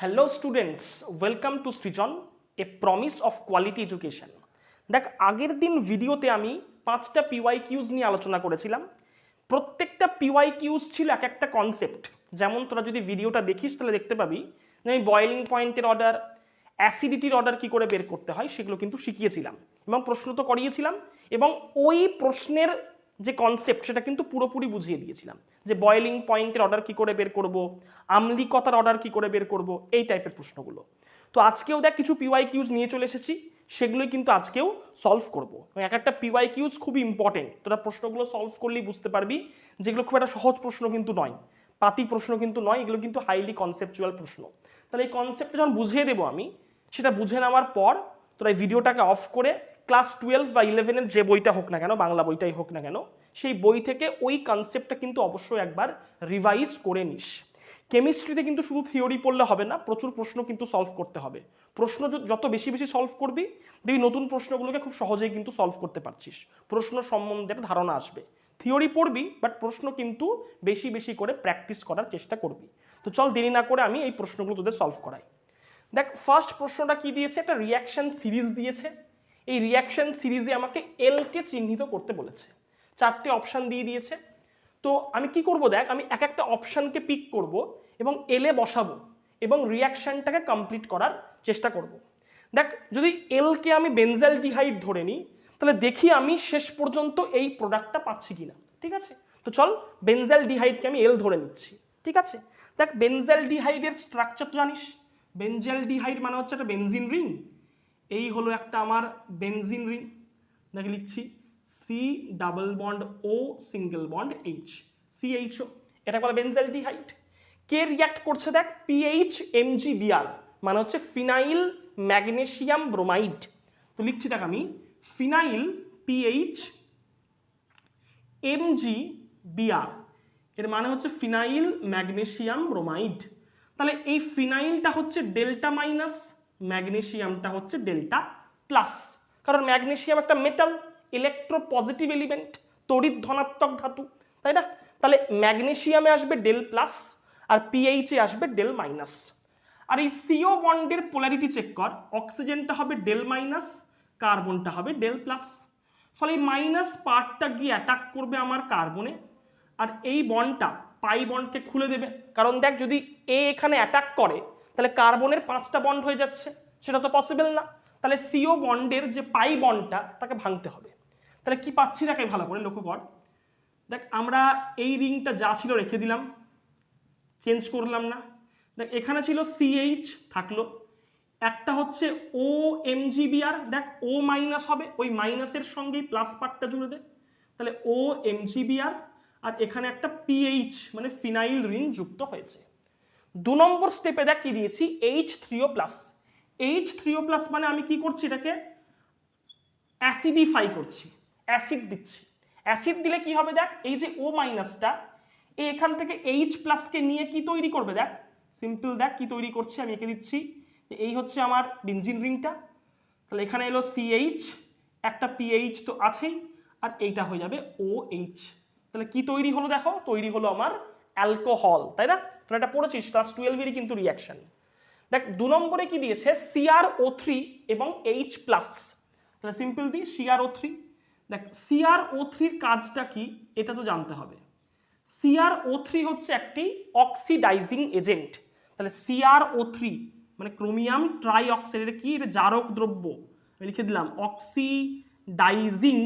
Hello students welcome to Srijan a promise of quality education দেখ, আগের দিন ভিডিওতে আমি পাঁচটা পিওয়াই কিউজ নিয়ে আলোচনা করেছিলাম। প্রত্যেকটা পিওয়াই কিউজ ছিল এক একটা কনসেপ্ট যেমন তোরা যদি ভিডিওটা দেখিস, তাহলে দেখতে পাবি যে আমি বয়েলিং পয়েন্টের অর্ডার অ্যাসিডিটির অর্ডার কি করে বের করতে হয়, সেগুলো কিন্তু শিখিয়েছিলাম এবং প্রশ্ন তো করিয়েছিলাম এবং ওই প্রশ্নের যে কনসেপ্ট সেটা কিন্তু পুরোপুরি বুঝিয়ে দিয়েছিলাম। যে বয়েলিং পয়েন্টের অর্ডার কি করে বের করব? আম্লিকতার অর্ডার কি করে বের করব? এই টাইপের প্রশ্নগুলো। তো আজকেও দেখ কিছু পিওয়াই কিউজ নিয়ে চলে এসেছি, সেগুলোই কিন্তু আজকেও সলভ করব। এক একটা পিওয়াই কিউজ খুবই ইম্পর্টেন্ট তোরা প্রশ্নগুলো সলভ করলেই বুঝতে পারবি যেগুলো খুব একটা সহজ প্রশ্ন কিন্তু নয়। পাতি প্রশ্ন কিন্তু নয়, এগুলো কিন্তু হাইলি কনসেপচুয়াল প্রশ্ন। তাহলে এই কনসেপ্টটা যখন বুঝিয়ে দেবো আমি, সেটা বুঝে নেওয়ার পর তোরা এই ভিডিওটাকে অফ করে ক্লাস টুয়েলভ বা ইলেভেনের যে বইটা হোক না কেন, বাংলা বইটাই হোক না কেন, সেই বই থেকে ওই কনসেপ্টটা কিন্তু অবশ্যই একবার রিভাইজ করে নিস। কেমিস্ট্রিতে কিন্তু শুধু থিওরি পড়লে হবে না, প্রচুর প্রশ্ন কিন্তু সলভ করতে হবে। প্রশ্ন যত বেশি বেশি সলভ করবি, দেখবি নতুন প্রশ্নগুলোকে খুব সহজেই কিন্তু সলভ করতে পারছিস। প্রশ্ন সম্বন্ধে একটা ধারণা আসবে। থিওরি পড়বি বাট প্রশ্ন কিন্তু বেশি বেশি করে প্র্যাকটিস করার চেষ্টা করবি। তো চল দেরি না করে আমি এই প্রশ্নগুলো তোদের সলভ করাই। দেখ ফার্স্ট প্রশ্নটা কি দিয়েছে? একটা রিয়াকশন সিরিজ দিয়েছে। এই রিয়াকশন সিরিজে আমাকে এলকে চিহ্নিত করতে বলেছে। চারটে অপশান দিয়ে দিয়েছে। তো আমি কি করব দেখ, আমি এক একটা অপশানকে পিক করব এবং এলে বসাবো এবং রিয়াকশনটাকে কমপ্লিট করার চেষ্টা করব। দেখ, যদি এলকে আমি বেনজাল ডিহাইড ধরে নিই, তাহলে দেখি আমি শেষ পর্যন্ত এই প্রোডাক্টটা পাচ্ছি কিনা। ঠিক আছে? তো চল বেনজাল ডিহাইডকে আমি এল ধরে নিচ্ছি। ঠিক আছে? দেখ বেনজাল ডিহাইডের স্ট্রাকচার তো জানিস? বেনজাল ডিহাইড মানে হচ্ছে একটা বেনজিন রিং এই হলো একটা আমার বেনজিন রিং দেখে লিখছি C double bond O single bond H CHO এটা বলে বেনজাল ডিহাইড কে রিয়াক্ট করছে দেখ? পিএইচ এমজিবিআর মানে হচ্ছে ফিনাইল ম্যাগনেশিয়াম ব্রোমাইড তো লিখছি দেখ আমি ফিনাইল পিএইচ এমজি বিআর এর মানে হচ্ছে ফিনাইল ম্যাগনেশিয়াম ব্রোমাইড তাহলে এই ফিনাইলটা হচ্ছে ডেল্টা মাইনাস ম্যাগনেসিয়ামটা হচ্ছে ডেল্টা প্লাস। কারণ ম্যাগনেশিয়াম একটা মেটাল ইলেকট্রো পজিটিভ এলিমেন্ট তড়িৎ ধনাত্মক ধাতু, তাই না? তাহলে ম্যাগনেশিয়ামে আসবে ডেল প্লাস আর পিএইচে আসবে ডেল মাইনাস। আর এই সিও বন্ডের পোলারিটি চেক কর অক্সিজেনটা হবে ডেল মাইনাস কার্বনটা হবে ডেল প্লাস। ফলে এই মাইনাস পার্টটা গিয়ে অ্যাটাক করবে আমার কার্বনে আর এই বন্ডটা পাই বন্ডকে খুলে দেবে। কারণ দেখ যদি এ এখানে অ্যাটাক করে তাহলে কার্বনের পাঁচটা বন্ড হয়ে যাচ্ছে, সেটা তো পসিবল না। তাহলে সিও বন্ডের যে পাই বন্ডটা তাকে ভাঙতে হবে। তাহলে কি পাচ্ছি দেখাই ভালো করে, লক্ষ্য কর। দেখ, আমরা এই রিংটা যা ছিল রেখে দিলাম চেঞ্জ করলাম না। দেখ, এখানে ছিল সিএইচ থাকল, একটা হচ্ছে ও এমজিবিআর দেখ ও মাইনাস হবে, ওই মাইনাসের সঙ্গেই প্লাস পার্টটা জুড়ে দে। তাহলে ও এমজিবিআর আর এখানে একটা পিএইচ মানে ফিনাইল রিং যুক্ত হয়েছে। দু নম্বর স্টেপে দেখ কি দিয়েছি H three O plus H three O plus মানে আমি কি করছি এটাকে? অ্যাসিডিফাই করছি অ্যাসিড দিচ্ছি। অ্যাসিড দিলে কি হবে দেখ, এই যে ও মাইনাসটা এখান থেকে এইচ প্লাসকে নিয়ে কি তৈরি করবে দেখ? সিম্পল দেখ কি তৈরি করছে, আমি এঁকে দিচ্ছি। এই হচ্ছে আমার বেনজিন রিংটা তাহলে এখানে এলো সিএইচ একটা পিএইচ তো আছেই, আর এইটা হয়ে যাবে ও এইচ তাহলে কি তৈরি হলো দেখো? তৈরি হলো আমার অ্যালকোহল তাই না? তোরা এটা পড়েছিস ক্লাস টুয়েলভেরই কিন্তু রিয়াকশন দেখ, দু নম্বরে কি দিয়েছে? সিআর ও থ্রি এবং এইচ প্লাস তাহলে সিম্পল দিই সিআর ও থ্রি দেখ সিআর ও থ্রির কাজটা কি? এটা তো জানতে হবে। সিআর ও থ্রি হচ্ছে একটি অক্সিডাইজিং এজেন্ট তাহলে সিআর ও থ্রি মানে ক্রোমিয়াম ট্রাই অক্সাইড এটা কি? এটা জারক দ্রব্য। আমি লিখে দিলাম অক্সিডাইজিং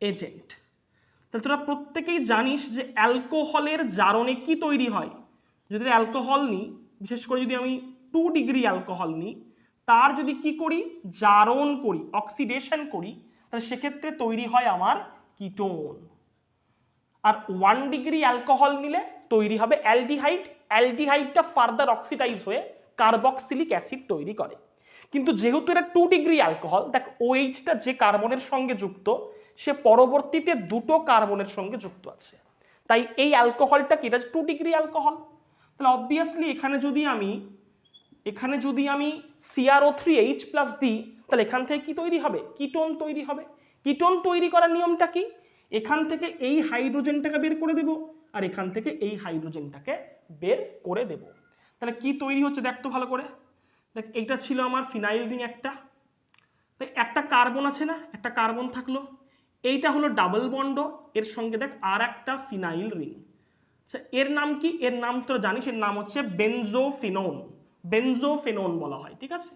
এজেন্ট তাহলে তোরা প্রত্যেকেই জানিস যে অ্যালকোহলের জারণে কি তৈরি হয়। যদি অ্যালকোহল নিই, বিশেষ করে যদি আমি টু ডিগ্রি অ্যালকোহল নিই, তার যদি কি করি? জারণ করি অক্সিডেশন করি, তাহলে সেক্ষেত্রে তৈরি হয় আমার কিটোন আর ওয়ান ডিগ্রি অ্যালকোহল নিলে তৈরি হবে অ্যালডিহাইড। অ্যালডিহাইডটা ফার্দার অক্সিডাইজ হয়ে কার্বক্সিলিক অ্যাসিড তৈরি করে। কিন্তু যেহেতু এটা টু ডিগ্রি অ্যালকোহল দেখ ওএইচটা যে কার্বনের সঙ্গে যুক্ত, সে পরবর্তীতে দুটো কার্বনের সঙ্গে যুক্ত আছে। তাই এই অ্যালকোহলটা কি? এটা টু ডিগ্রি অ্যালকোহল তাহলে অবভিয়াসলি এখানে যদি আমি, এখানে যদি আমি সিআরও থ্রি এইচ প্লাস দিই তাহলে এখান থেকে কি তৈরি হবে? কিটোন তৈরি হবে। কিটোন তৈরি করার নিয়মটা কি? এখান থেকে এই হাইড্রোজেনটাকে বের করে দেব, আর এখান থেকে এই হাইড্রোজেনটাকে বের করে দেব। তাহলে কি তৈরি হচ্ছে? দেখ তো ভালো করে। দেখ, এইটা ছিল আমার ফিনাইল রিং একটা। তাই একটা কার্বন আছে না, একটা কার্বন থাকল। এইটা হলো ডাবল বন্ড, এর সঙ্গে দেখ আর একটা ফিনাইল রিং। আচ্ছা এর নাম কি? এর নাম তো জানিস, এর নাম হচ্ছে বেনজোফিনোন। বেনজোফেনন বলা হয়, ঠিক আছে?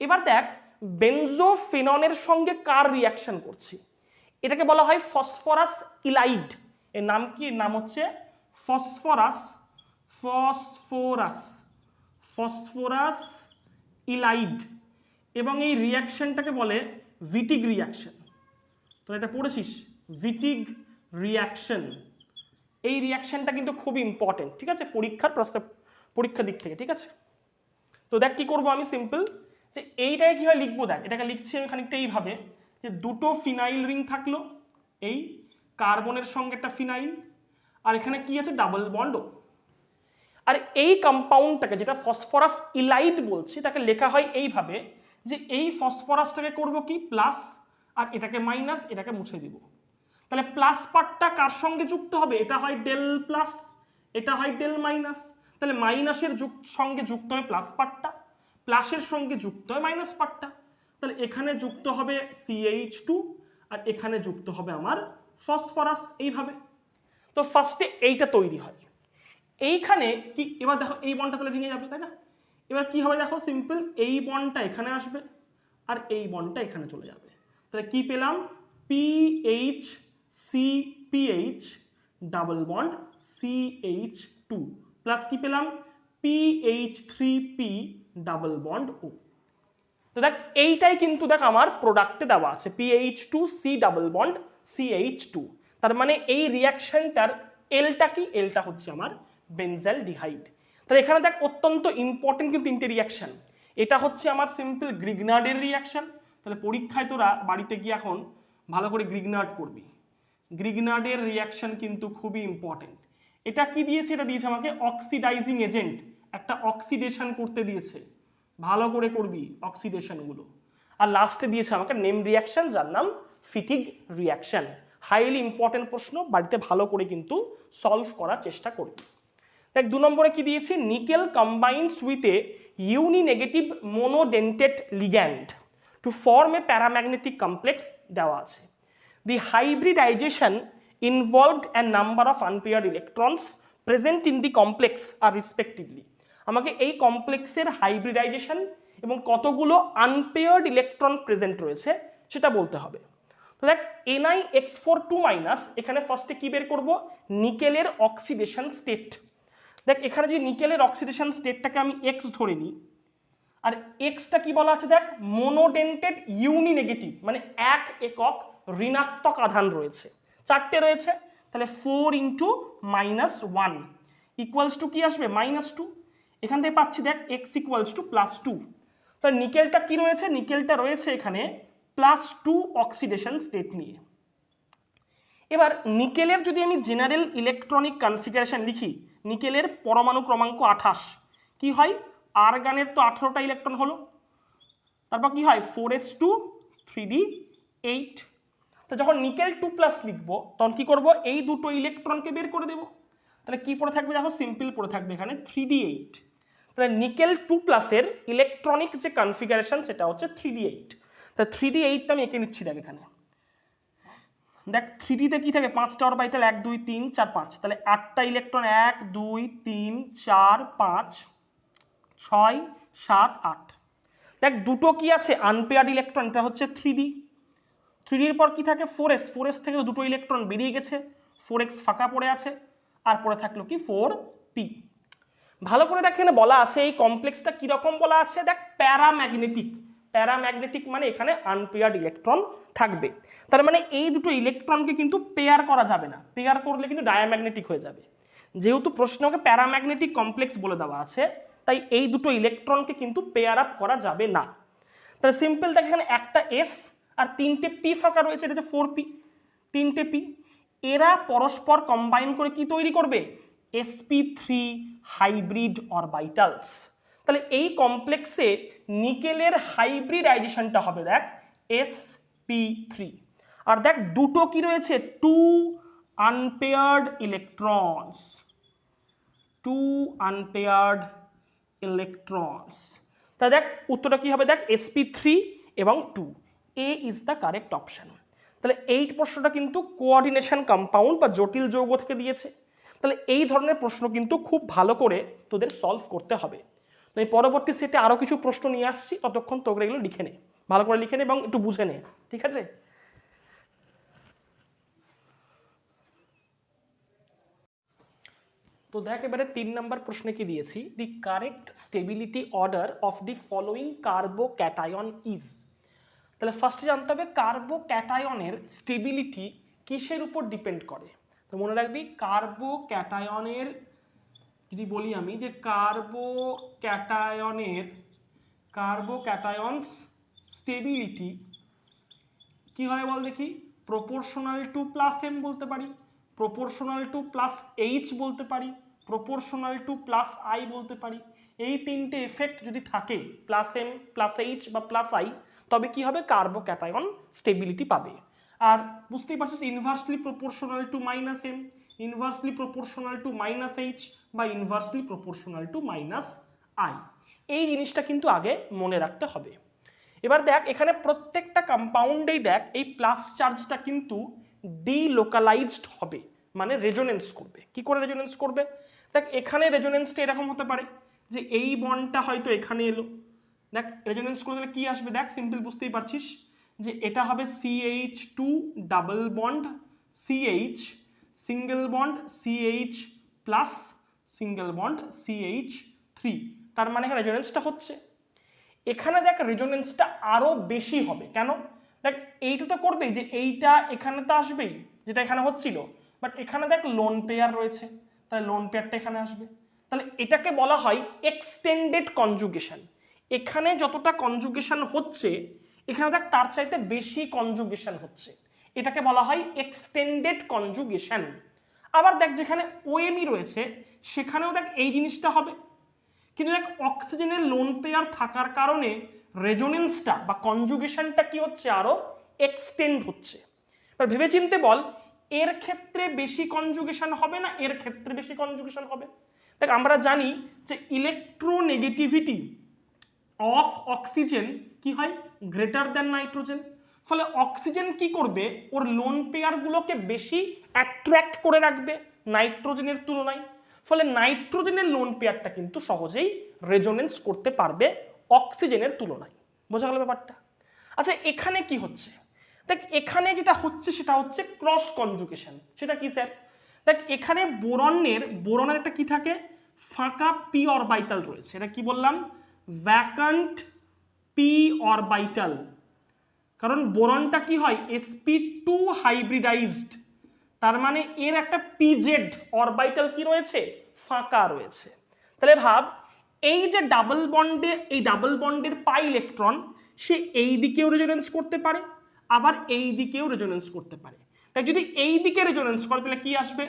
এবার দেখ, বেনজোফেননের সঙ্গে কার রিয়াকশন করছি? এটাকে বলা হয় ফসফরাস ইলাইড। এর নাম কি? এর নাম হচ্ছে ফসফরাস ফসফরাস। ফসফরাস ইলাইড এবং এই রিয়াকশনটাকে বলে ভিটিগ রিয়াকশন তো এটা পড়েছিস? ভিটিগ রিয়াকশন এই রিয়াকশনটা কিন্তু খুব ইম্পর্টেন্ট ঠিক আছে? পরীক্ষার প্রস্তাব পরীক্ষার দিক থেকে, ঠিক আছে? তো দেখ কি করব আমি সিম্পল যে এইটাকে কীভাবে লিখব দেখ, এটাকে লিখছি আমি খানিকটা এইভাবে, যে দুটো ফিনাইল রিং থাকল, এই কার্বনের সঙ্গে একটা ফিনাইল আর এখানে কি আছে? ডাবল বন্ড আর এই কম্পাউন্ডটাকে যেটা ফসফরাস ইলাইড বলছি, তাকে লেখা হয় এইভাবে যে এই ফসফরাসটাকে করব কি? প্লাস আর এটাকে মাইনাস এটাকে মুছে দিব। তাহলে প্লাস পার্টটা কার সঙ্গে যুক্ত হবে? এটা হয় ডেল প্লাস এটা হয় ডেল মাইনাস তাহলে মাইনাসের সঙ্গে যুক্ত হবে প্লাস পার্টটা প্লাসের সঙ্গে যুক্ত হয় মাইনাস পার্টটা তাহলে এখানে যুক্ত হবে সিএইচ টু আর এখানে যুক্ত হবে আমার ফসফরাস এইভাবে। তো ফার্স্টে এইটা তৈরি হয়। এইখানে কি, এবার দেখো, এই বনটা তাহলে ভেঙে যাবে, তাই না? এবার কি হবে দেখো সিম্পল এই বনটা এখানে আসবে আর এই বনটা এখানে চলে যাবে। তাহলে কি পেলাম? PH C PH double bond CH two plus কি পেলাম? PH three P double bond O তো দেখ, এইটাই কিন্তু দেখ আমার প্রোডাক্টে দেওয়া আছে PH two C double bond CH two তার মানে এই রিয়াকশনটার এলটা কি? এলটা হচ্ছে আমার বেনজাল ডিহাইড তাহলে এখানে দেখ অত্যন্ত ইম্পর্টেন্ট কিন্তু তিনটে রিয়াকশন এটা হচ্ছে আমার সিম্পল গ্রিগনার্ডের রিয়াকশন তাহলে পরীক্ষায় তোরা বাড়িতে গিয়ে এখন ভালো করে গ্রিগনার্ড করবি। গ্রিগনার্ডের রিয়াকশন কিন্তু খুবই ইম্পর্টেন্ট এটা কি দিয়েছে? এটা দিয়েছে আমাকে অক্সিডাইজিং এজেন্ট একটা অক্সিডেশন করতে দিয়েছে। ভালো করে করবি অক্সিডেশনগুলো আর লাস্টে দিয়েছে আমাকে নেম রিয়াকশন যার নাম ফিটিগ রিয়াকশন হাইলি ইম্পর্টেন্ট প্রশ্ন। বাড়িতে ভালো করে কিন্তু সলভ করার চেষ্টা করবি। দেখ, দু নম্বরে কি দিয়েছি? Nickel combines with a uninegative monodentate ligand to form a paramagnetic complex দেওয়া আছে। The hybridisation involved a number of unpaired electrons present in the complex R respectively আমাকে এই কমপ্লেক্সের হাইব্রিডাইজেশন এবং কতগুলো আনপেয়ার্ড ইলেকট্রন প্রেজেন্ট রয়েছে সেটা বলতে হবে। তো দেখ NI X four two minus এখানে ফার্স্টে কী বের করব? নিকেলের অক্সিডেশন স্টেট দেখ, এখানে যদি নিকেলের অক্সিডেশন স্টেটটাকে আমি এক্স ধরে নিই, আর এক্সটা কি বলা আছে দেখ? মোনোডেন্টেড ইউনি নেগেটিভ মানে এক একক ঋণাত্মক আধান রয়েছে। চারটে রয়েছে, তাহলে four into minus one equals to কি আসবে? মাইনাস টু এখান থেকে পাচ্ছি দেখ X equals to plus two তাহলে নিকেলটা কি রয়েছে? নিকেলটা রয়েছে এখানে প্লাস টু অক্সিডেশন স্টেট নিয়ে। এবার নিকেলের যদি আমি জেনারেল ইলেকট্রনিক কনফিগারেশন লিখি নিকেলের পরমাণু ক্রমাঙ্ক আঠাশ। কি হয়? আরগানের তো আঠেরোটা ইলেকট্রন হলো। তারপর কি হয়? Four S two, three D, eight. তো যখন নিকেল টু প্লাস লিখব, তখন কি করব? এই দুটো ইলেকট্রনকে বের করে দেবো। তাহলে কি পড়ে থাকবে দেখো? সিম্পল পড়ে থাকবে এখানে, থ্রি ডি এইট। তাহলে নিকেল টু প্লাসের ইলেকট্রনিক যে কনফিগারেশন, সেটা হচ্ছে থ্রি ডি এইট। তাহলে থ্রি ডি এইটটা আমি এঁকে নিচ্ছি, দেখ এখানে। দেখ থ্রি ডিতে কী থাকে? পাঁচটা অরবাইটাল এক, দুই, তিন, চার, পাঁচ। তাহলে আটটা ইলেকট্রন এক, দুই, তিন, চার, পাঁচ, ছয়, সাত, আট। দেখ, দুটো কি আছে? আনপেয়ার্ড ইলেকট্রন এটা হচ্ছে থ্রি ডি থ্রি ডির পর কি থাকে? ফোর এস ফোর এস থেকে দুটো ইলেকট্রন বেরিয়ে গেছে। ফোর এক্স ফাঁকা পড়ে আছে। আর পড়ে থাকল কি? ফোর পি ভালো করে দেখ এখানে বলা আছে এই কমপ্লেক্সটা কীরকম বলা আছে? দেখ প্যারাম্যাগনেটিক প্যারাম্যাগনেটিক মানে এখানে আনপেয়ার্ড ইলেকট্রন থাকবে। তার মানে এই দুটো ইলেকট্রনকে কিন্তু পেয়ার করা যাবে না। পেয়ার করলে কিন্তু ডায়াম্যাগনেটিক হয়ে যাবে। যেহেতু প্রশ্নকে প্যারাম্যাগনেটিক কমপ্লেক্স বলে দেওয়া আছে, তাই এই দুটো ইলেকট্রনকে কিন্তু পেয়ার আপ করা যাবে না। তাহলে সিম্পল দেখ এখানে একটা এস আর তিনটে পি ফাঁকা রয়েছে, এটা হচ্ছে ফোর পি তিনটে পি এরা পরস্পর কম্বাইন করে কি তৈরি করবে? এসপি থ্রি হাইব্রিড অরবাইটালস তাহলে এই কমপ্লেক্সে নিকেলের হাইব্রিডাইজেশনটা হবে, দেখ এস পি থ্রি আর দেখ, দুটো কি রয়েছে? Two unpaired electrons two unpaired electrons তা দেখ, উত্তরটা কি হবে? দেখ এসপি থ্রি এবং two A is the correct option তাহলে এই প্রশ্নটা কিন্তু কোঅর্ডিনেশন কম্পাউন্ড বা জটিল যৌগ থেকে দিয়েছে। তাহলে এই ধরনের প্রশ্ন কিন্তু খুব ভালো করে তোদের সলভ করতে হবে। তো এই পরবর্তী সেটে আরও কিছু প্রশ্ন নিয়ে আসছি। ততক্ষণ তোকে এগুলো লিখে নে। ভালো করে লিখে নে এবং একটু বুঝে নে। ঠিক আছে? তো দেখ, এবারে তিন নম্বর প্রশ্নে কি দিয়েছি? The correct stability order of the following carbocation is তাহলে ফার্স্টে জানতে হবে কার্বো ক্যাটায়নের স্টেবিলিটি কিসের উপর ডিপেন্ড করে? তো মনে রাখবি কার্বো ক্যাটায়নের যদি বলি আমি যে কার্বো ক্যাটায়নের কার্বো ক্যাটায়নস স্টেবিলিটি কি হয় বল দেখি? প্রপোর্শনাল টু প্লাস এম বলতে পারি প্রপোর্শনাল টু প্লাস এইচ বলতে পারি প্রপোর্শনাল টু প্লাস আই বলতে পারি। এই তিনটে এফেক্ট যদি থাকে প্লাস এম প্লাস এইচ বা প্লাস আই তবে কি হবে? কার্বো ক্যাটায়ন স্টেবিলিটি পাবে। আর বুঝতেই পারছিস inversely proportional to minus M inversely proportional to minus H বা inversely proportional to minus I এই জিনিসটা কিন্তু আগে মনে রাখতে হবে। এবার দেখ, এখানে প্রত্যেকটা কম্পাউন্ডেই দেখ, এই প্লাস চার্জটা কিন্তু ডিলোকালাইজড হবে মানে রেজোনেন্স করবে। কি করে রেজোনেন্স করবে? দেখ, এখানে রেজোনেন্সটা এরকম হতে পারে যে এই বন্ডটা হয়তো এখানে এলো। দেখ রেজোনেন্স করে দিলে কি আসবে? দেখ সিম্পল বুঝতেই পারছিস যে এটা হবে CH two double bond CH single bond CH plus single bond CH three তার মানে এখানে রেজোনেন্সটা হচ্ছে। এখানে দেখ রেজোনেন্সটা আরও বেশি হবে। কেন? দেখ এইটা তো করবেই যে এইটা এখানে তো আসবেই, যেটা এখানে হচ্ছিল। বাট এখানে দেখ লোন পেয়ার রয়েছে। তাহলে লোন পেয়ারটা এখানে আসবে। তাহলে এটাকে বলা হয় এক্সটেন্ডেড কনজুগেশন এখানে যতটা কনজুগেশন হচ্ছে, এখানে দেখ তার চাইতে বেশি কনজুগেশন হচ্ছে। এটাকে বলা হয় এক্সটেন্ডেড কনজুগেশন আবার দেখ যেখানে ওএমই রয়েছে, সেখানেও দেখ এই জিনিসটা হবে। কিন্তু দেখ অক্সিজেনের লোন পেয়ার থাকার কারণে রেজোনেন্সটা বা কনজুগেশনটা কি হচ্ছে আরও এক্সটেন্ড হচ্ছে। এবার ভেবে চিনতে বল, এর ক্ষেত্রে বেশি কনজুগেশন হবে না এর ক্ষেত্রে বেশি কনজুগেশন হবে? দেখ আমরা জানি যে ইলেকট্রোনেগেটিভিটি অফ অক্সিজেন কি হয়? গ্রেটার দ্যান নাইট্রোজেন ফলে অক্সিজেন কি করবে? ওর লোন পেয়ারগুলোকে বেশি অ্যাট্রাক্ট করে রাখবে নাইট্রোজেনের তুলনায়। ফলে নাইট্রোজেনের লোন পেয়ারটা কিন্তু সহজেই রেজোনেন্স করতে পারবে অক্সিজেনের তুলনায়। বোঝা গেল ব্যাপারটা? আচ্ছা এখানে কি হচ্ছে? দেখ, এখানে যেটা হচ্ছে সেটা হচ্ছে ক্রস কনজুকেশন সেটা কি, স্যার? দেখ, এখানে বোরনের বোরনের একটা কি থাকে? ফাঁকা পি অরবাইটাল রয়েছে। এটা কি বললাম? ভ্যাকান্ট পি অরবাইটাল কারণ বোরনটা কি হয়? এসপি টু হাইব্রিডাইজড তার মানে এর একটা পিজেড অরবাইটাল কি রয়েছে? ফাঁকা রয়েছে। তাহলে ভাব, এই যে ডাবল বন্ডে এই ডাবল বন্ডের পাই ইলেকট্রন সে এই দিকেও রেজোনেন্স করতে পারে, আবার এই দিকেও রেজোনেন্স করতে পারে। তাই যদি এই দিকে রেজোনেন্স করে, তাহলে কি আসবে?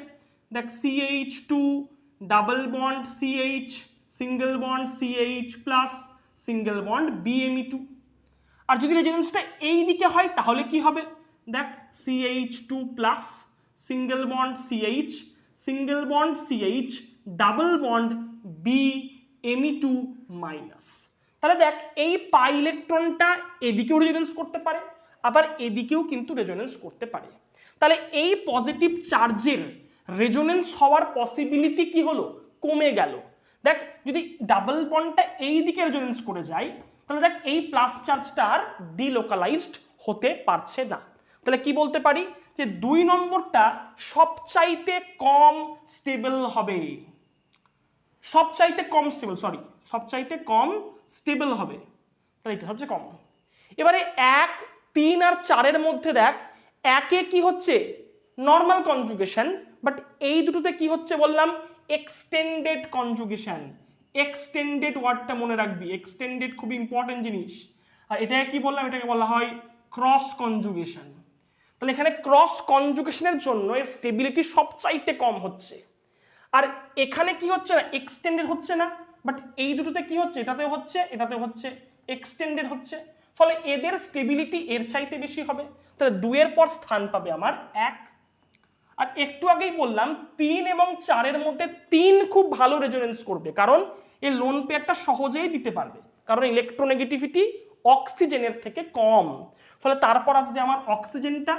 দেখ CH two double bond CH single bond CH plus single bond BME two আর যদি রেজোনেন্সটা এই দিকে হয়, তাহলে কি হবে? দেখ CH two plus single bond CH single bond CH double bond B ME two minus তাহলে দেখ, এই পাই ইলেকট্রনটা এদিকেও রেজোনেন্স করতে পারে, আবার এদিকেও কিন্তু রেজোনেন্স করতে পারে। তাহলে এই পজিটিভ চার্জের রেজোনেন্স হওয়ার পসিবিলিটি কি হলো? কমে গেল। দেখ, যদি ডাবল বন্ডটা এই দিকে রেজোনেন্স করে যায় তাহলে দেখ, এই প্লাস চার্জটা আর ডিলোকালাইজড হতে পারছে না। তাহলে কি বলতে পারি? যে দুই নম্বরটা সবচাইতে কম স্টেবল হবে। সবচাইতে কম স্টেবল সরি সবচাইতে কম স্টেবল হবে। তাহলে এটা সবচেয়ে কম। এবারে এক, তিন আর চারের মধ্যে দেখ, একে কি হচ্ছে? নর্মাল কনজুগেশন বাট এই দুটোতে কি হচ্ছে বললাম? এক্সটেন্ডেড কনজুগেশন এক্সটেন্ডেড ওয়ার্ডটা মনে রাখবি। এক্সটেন্ডেড খুব ইম্পর্টেন্ট জিনিস। আর এটাকে কি বললাম? এটাকে বলা হয় ক্রস কনজুগেশন তাহলে এখানে ক্রস কনজুগেশনের জন্য এর স্টেবিলিটি সবচাইতে কম হচ্ছে। আর এখানে কি হচ্ছে না? এক্সটেন্ডেড হচ্ছে না। বাট এই দুটোতে কি হচ্ছে? এটাতে হচ্ছে এটাতে হচ্ছে এক্সটেন্ডেড হচ্ছে। ফলে এদের স্টেবিলিটি এর চাইতে বেশি হবে। তাহলে দুয়ের পর স্থান পাবে আমার এক। আর একটু আগেই বললাম, তিন এবং চারের মধ্যে তিন খুব ভালো রেজোনেন্স করবে। কারণ এই লোন পেয়ারটা সহজেই দিতে পারবে। কারণ ইলেকট্রোনেগেটিভিটি অক্সিজেনের থেকে কম। ফলে তারপর আসবে আমার অক্সিজেনটা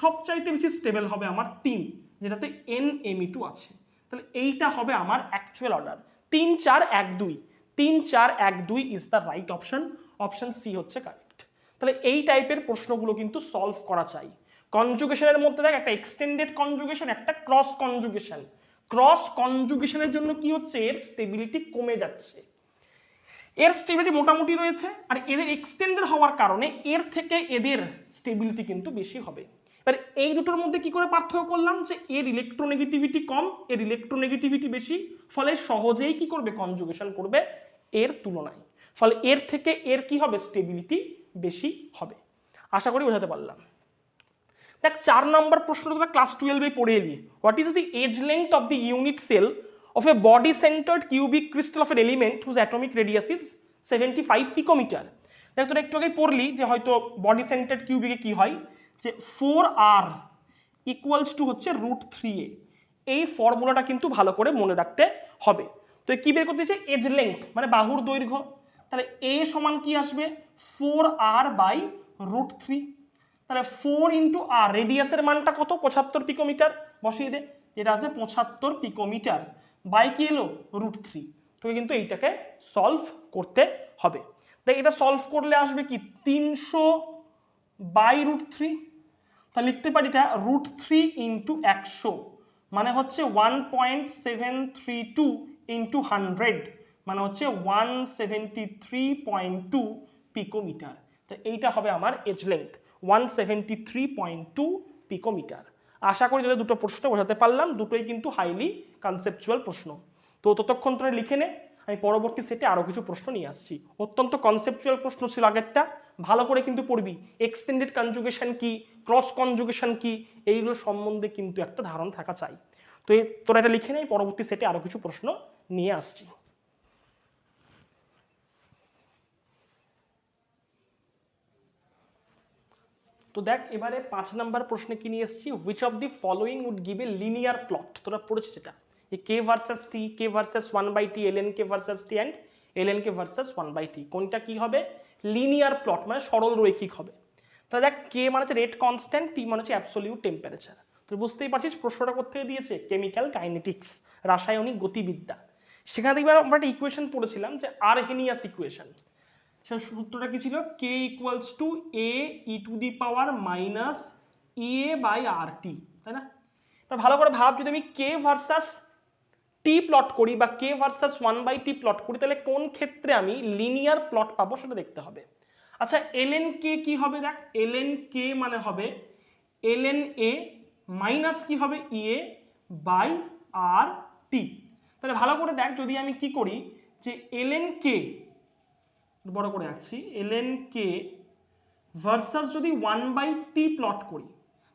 সবচাইতে বেশি স্টেবল হবে আমার তিন, যেটাতে এন এম টু আছে। তাহলে এইটা হবে আমার অ্যাকচুয়াল অর্ডার তিন, চার, এক, দুই। তিন, চার, এক, দুই is the right option option C হচ্ছে কারেক্ট তাহলে এই টাইপের প্রশ্নগুলো কিন্তু সলভ করা চাই। কনজুগেশনের মধ্যে দেখ, একটা এক্সটেন্ডেড কনজুগেশন একটা ক্রস কনজুগেশন ক্রস কনজুগেশনের জন্য কি হচ্ছে? এর স্টেবিলিটি কমে যাচ্ছে। এর স্টেবিলিটি মোটামুটি রয়েছে আর এদের এক্সটেন্ডেড হওয়ার কারণে এর থেকে এদের স্টেবিলিটি কিন্তু বেশি হবে। এবার এই দুটোর মধ্যে কি করে পার্থক্য করলাম? যে এর ইলেকট্রোনেগেটিভিটি কম, এর ইলেকট্রোনেগেটিভিটি বেশি, ফলে সহজেই কি করবে? কনজুগেশন করবে এর তুলনায়। ফলে এর থেকে এর কি হবে? স্টেবিলিটি বেশি হবে। আশা করি বোঝাতে পারলাম। দেখ, চার নম্বর প্রশ্ন তোমরা ক্লাস টুয়েলভে পড়ে এলি what is the edge length of the unit cell of a body centred cubic crystal of an element whose atomic radius is seventy five picometre দেখ, তোরা একটু আগে পড়লি যে হয়তো বডি সেন্টার্ড কিউবিকে কি হয়? যে ফোর আর ইকুয়ালস টু হচ্ছে রুট থ্রি এ। এই ফর্মুলাটা কিন্তু ভালো করে মনে রাখতে হবে। তো কি বের করতে চাই? এজ লেন্থ মানে বাহুর দৈর্ঘ্য। তাহলে এ সমান কি আসবে? Four r by root three তাহলে ফোর ইন্টু আর রেডিয়াসের মানটা কত? পঁচাত্তর পিকোমিটার বসিয়ে দে। যেটা আসবে পঁচাত্তর পিকোমিটার বাই কি এলো? রুট থ্রি তোকে কিন্তু এইটাকে সলভ করতে হবে। দেখ, এটা সলভ করলে আসবে কি? তিনশো বাই রুট থ্রি তা লিখতে পারি এটা রুট থ্রি ইন্টু একশো। মানে হচ্ছে one point seven three two into hundred মানে হচ্ছে one seventy three point two picometer তো এইটা হবে আমার edge length one seventy three point two picometer আশা করি যাদের দুটো প্রশ্ন বোঝাতে পারলাম। দুটোই কিন্তু হাইলি কনসেপচুয়াল প্রশ্ন। তো ততক্ষণ তোরা লিখে নে। আমি পরবর্তী সেটে আরও কিছু প্রশ্ন নিয়ে আসছি। অত্যন্ত কনসেপচুয়াল প্রশ্ন ছিল আগেরটা। ভালো করে কিন্তু পড়বি। এক্সটেন্ডেড কনজুগেশন কি? ক্রস কনজুগেশন কি? এইগুলো সম্বন্ধে কিন্তু একটা ধারণা থাকা চাই। তো তোরা এটা লিখে নেই পরবর্তী সেটে আরও কিছু প্রশ্ন নিয়ে আসছি। তো দেখ, এবারে পাঁচ নাম্বার প্রশ্নে কি নিয়ে এসেছি? Which of the following would give a linear plot তোরা পড়েছিস এটা? K versus t k versus one by t l n k versus t and l n k versus one by t কোনটা কি হবে? লিনিয়ার প্লট মানে সরল রৈখিক হবে। তাহলে দেখ কে মানে হচ্ছে রেট কনস্ট্যান্ট টি মানে হচ্ছে অ্যাবসলিউট টেম্পারেচার তুই বুঝতেই পারছিস, প্রশ্নটা কোথেকে দিয়েছে? কেমিক্যাল কাইনেটিক্স রাসায়নিক গতিবিদ্যা। সেখানে দেখবে আমরা একটা ইকুয়েশন পড়েছিলাম যে আরহেনিয়াস ইকুয়েশন সে সূত্রটা কি ছিল? K equals to A e to the power minus E a by R T তাই না? তা ভালো করে ভাব, যদি আমি কে ভার্সাস টি প্লট করি বা k versus one by t plot করি, তাহলে কোন ক্ষেত্রে আমি লিনিয়ার প্লট পাবো সেটা দেখতে হবে। আচ্ছা এল এন কে কি হবে দেখ? এল এন কে মানে হবে এল এন এ মাইনাস কি হবে? ই এ বাই আর টি তাহলে ভালো করে দেখ, যদি আমি কি করি যে এল এন কে বড় করে রাখছি এল এন কে ভার্সাস যদি ওয়ান বাই টি প্লট করি,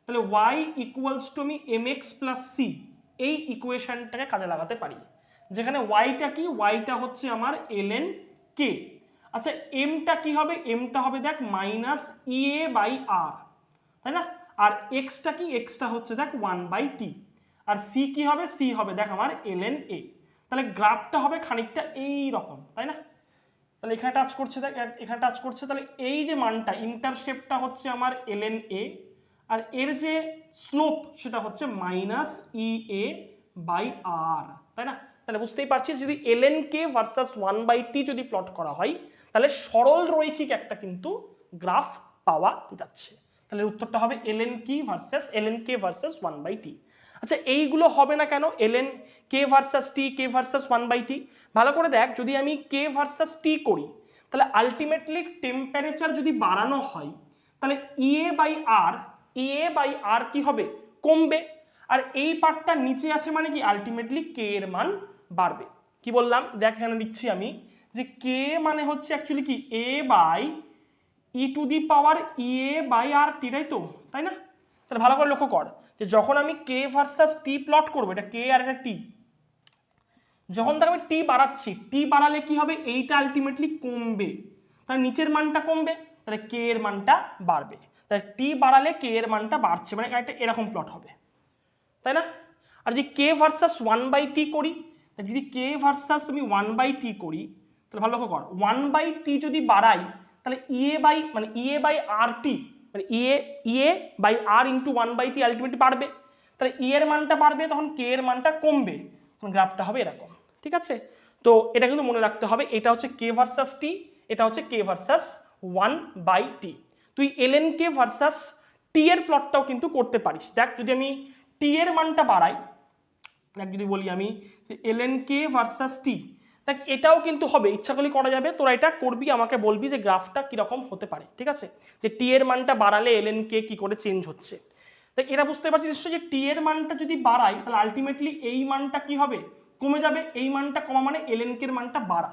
তাহলে ওয়াই ইকুয়ালস টু আমি এম এক্স প্লাস সি এই ইকুয়েশনটাকে কাজে লাগাতে পারি। যেখানে ওয়াইটা কি? ওয়াইটা হচ্ছে আমার এল এন কে আচ্ছা এমটা কি হবে? এমটা হবে দেখ মাইনাস ই এ বাই আর তাই না? আর এক্সটা কি? এক্সটা হচ্ছে দেখ ওয়ান বাই টি আর সি কি হবে? সি হবে দেখ আমার এল এন এ তাহলে গ্রাফটা হবে খানিকটা এই রকম, তাই না? তাহলে এখানে টাচ করছে দেখ এখানে টাচ করছে, তাহলে এই যে মানটা ইন্টারশেপটা হচ্ছে আমার এল এন এ আর এর যে স্লোপ সেটা হচ্ছে মাইনাস ই এ বাই আর তাই না? তাহলে বুঝতেই পারছিস, যদি l n k versus one by t যদি প্লট করা হয়, তাহলে সরল রৈখিক একটা কিন্তু গ্রাফ পাওয়া যাচ্ছে। তাহলে উত্তরটা হবে l n k versus l n k versus one by t আচ্ছা এইগুলো হবে না কেন? L n k versus t k versus one by t ভালো করে দেখ, যদি আমি কে ভার্সাস টি করি, তাহলে আলটিমেটলি টেম্পারেচার যদি বাড়ানো হয়, তাহলে ইএ বাই আর ইএ বাই আর কি হবে? কমবে। আর এই পার্টটা নিচে আছে মানে কি? আলটিমেটলি কে এর মান বাড়বে। কি বললাম? দেখ, এখানে লিখছি আমি যে কে মানে হচ্ছে অ্যাকচুয়ালি কি? A by e to the power E a by R T তাই তো? তাই না? তাহলে ভালো করে লক্ষ্য কর। যে যখন আমি কে ভার্সাস টি প্লট করব, এটা কে আর এটা টি যখন তাকে আমি টি বাড়াচ্ছি টি বাড়ালে কি হবে? এইটা আলটিমেটলি কমবে। তাহলে নিচের মানটা কমবে, তাহলে কে এর মানটা বাড়বে। তাহলে টি বাড়ালে কে এর মানটা বাড়ছে মানে একটা এরকম প্লট হবে। তাই না? আর যদি k versus one by t করি তা যদি কে ভার্সাস আমি ওয়ান বাই টি করি, তাহলে ভালো লক্ষ্য কর ওয়ান বাই টি যদি বাড়াই, তাহলে ইএ বাই মানে ইএ বাই আর টি মানে E a E a by R into one by t ultimately বাড়বে। তাহলে ই এর মানটা বাড়বে, তখন কে এর মানটা কমবে। তখন গ্রাফটা হবে এরকম, ঠিক আছে? তো এটা কিন্তু মনে রাখতে হবে, এটা হচ্ছে কে ভার্সাস টি এটা হচ্ছে k versus one by t তুই এলএন কে ভার্সাস টি এর প্লটটাও কিন্তু করতে পারিস। দেখ, যদি আমি টি এর মানটা বাড়াই, দেখ, যদি বলি আমি যে এলএন কে ভার্সাস টি দেখ, এটাও কিন্তু হবে, ইচ্ছা করলে করা যাবে। তোরা এটা করবি, আমাকে বলবি যে গ্রাফটা কীরকম হতে পারে, ঠিক আছে? যে টি এর মানটা বাড়ালে এলএন কে কী করে চেঞ্জ হচ্ছে। দেখ, এরা বুঝতে পারছি নিশ্চয়ই যে টি এর মানটা যদি বাড়াই তাহলে আলটিমেটলি এই মানটা কি হবে? কমে যাবে, এই মানটা কমা মানে এলএন কে এর মানটা বাড়া।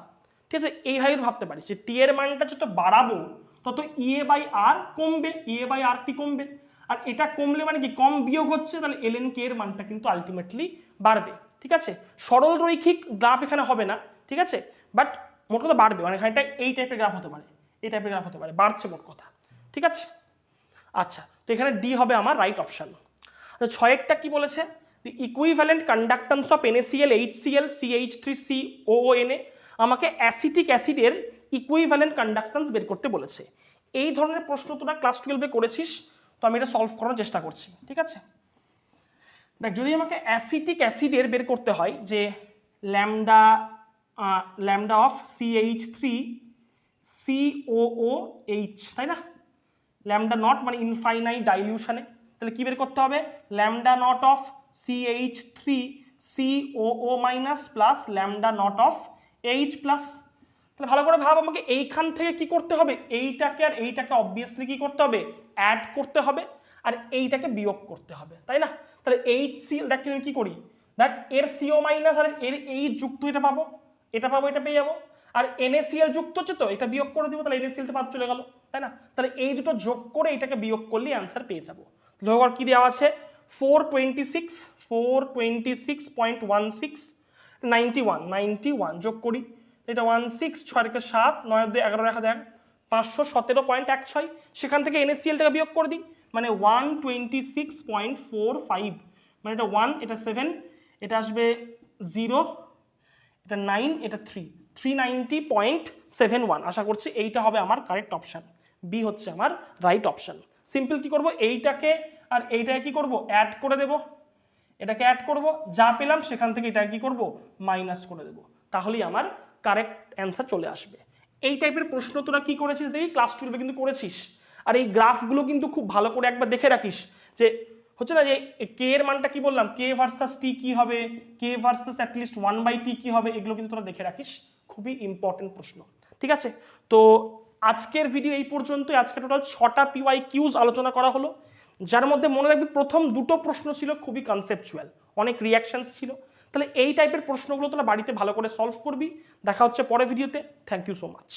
ঠিক আছে? এইভাবে ভাবতে পারিস যে টি এর মানটা যত বাড়াবো, তত ইএ বাই আর কমবে ইএ বাই আর টি কমবে। আর এটা কমলে মানে কি? কম বিয়োগ হচ্ছে, তাহলে এলএন কে এর মানটা কিন্তু আলটিমেটলি বাড়বে, ঠিক আছে? সরল রৈখিক গ্রাফ এখানে হবে না। ঠিক আছে? বাট মোট কথা বাড়বে মানে এখানটা এই টাইপের গ্রাফ হতে পারে, এই টাইপের গ্রাফ হতে পারে, বাড়ছে মোট কথা, ঠিক আছে? আচ্ছা তো এখানে ডি হবে আমার রাইট অপশান আচ্ছা ছয়েরটা কি বলেছে? The equivalent conductance of N A C L H C L C H three C O N A আমাকে অ্যাসিটিক অ্যাসিডের ইকুইভ্যালেন্ট কন্ডাক্টেন্স বের করতে বলেছে। এই ধরনের প্রশ্ন তোরা ক্লাস টুয়েলভে করেছিস, তো আমি এটা সলভ করার চেষ্টা করছি, ঠিক আছে? দেখ, যদি আমাকে অ্যাসিটিক অ্যাসিডের বের করতে হয়, যে lambda lambda of C H three H তাই না? ল্যামডা নট মানে ইনফাইনাইট ডাইলিউশনে তাহলে কী বের করতে হবে? Lambda nought of C H three C O O minus plus lambda nought of H plus তাহলে ভালো করে ভাব আমাকে এইখান থেকে কি করতে হবে? এইটাকে আর এইটাকে অবভিয়াসলি কি করতে হবে? অ্যাড করতে হবে। আর এইটাকে বিয়োগ করতে হবে, তাই না? তাহলে এইচ সি দেখ আমি কি করি? দেখ এর সিও মাইনাস আর এর এইচ যুক্ত এটা পাবো। এটা পাবো, এটা পেয়ে যাব। আর এনএসিএল যুক্ত হচ্ছে তো, এটা বিয়োগ করে দিব, তাহলে এনএসিএলটা বাদ চলে গেল, তাই না? তাহলে এই দুটো যোগ করে এটাকে বিয়োগ করলে অ্যান্সার পেয়ে যাব। লোহার কি দেওয়া আছে? Four twenty six four twenty six point one six ninety one ninety one যোগ করি। এটা ওয়ান সিক্স ছয় রেখে সাত, নয় দুই, এগারো রেখা দেখ, পাঁচশো সতেরো পয়েন্ট এক ছয়। সেখান থেকে এনএসিএলটাকে বিয়োগ করে দিই মানে one twenty six point four five মানে এটা ওয়ান এটা সেভেন এটা আসবে জিরো এটা নাইন এটা three three ninety point seven one আশা করছি এইটা হবে আমার কারেক্ট অপশান বি হচ্ছে আমার রাইট অপশান সিম্পল কি করব? এইটাকে আর এইটাকে কি করব? অ্যাড করে দেব। এটাকে অ্যাড করব। যা পেলাম সেখান থেকে এটা কি করব? মাইনাস করে দেব। তাহলেই আমার কারেক্ট অ্যান্সার চলে আসবে। এই টাইপের প্রশ্ন তোরা কি করেছিস দেখি? ক্লাস টুয়েলভে কিন্তু করেছিস। আর এই গ্রাফগুলো কিন্তু খুব ভালো করে একবার দেখে রাখিস যে হচ্ছে না যে কে এর মানটা কি বললাম? কে ভার্সাস টি কি হবে? K versus at least one by t কি হবে? এগুলো কিন্তু তোরা দেখে রাখিস। খুবই ইম্পর্টেন্ট প্রশ্ন। ঠিক আছে? তো আজকের ভিডিও এই পর্যন্তই। আজকে টোটাল ছটা পিওয়াই কিউজ আলোচনা করা হলো। যার মধ্যে মনে রাখবি প্রথম দুটো প্রশ্ন ছিল খুবই কনসেপচুয়াল অনেক রিয়াকশনস ছিল। তাহলে এই টাইপের প্রশ্নগুলো তোরা বাড়িতে ভালো করে সলভ করবি। দেখা হচ্ছে পরে ভিডিওতে থ্যাংক ইউ সো মাচ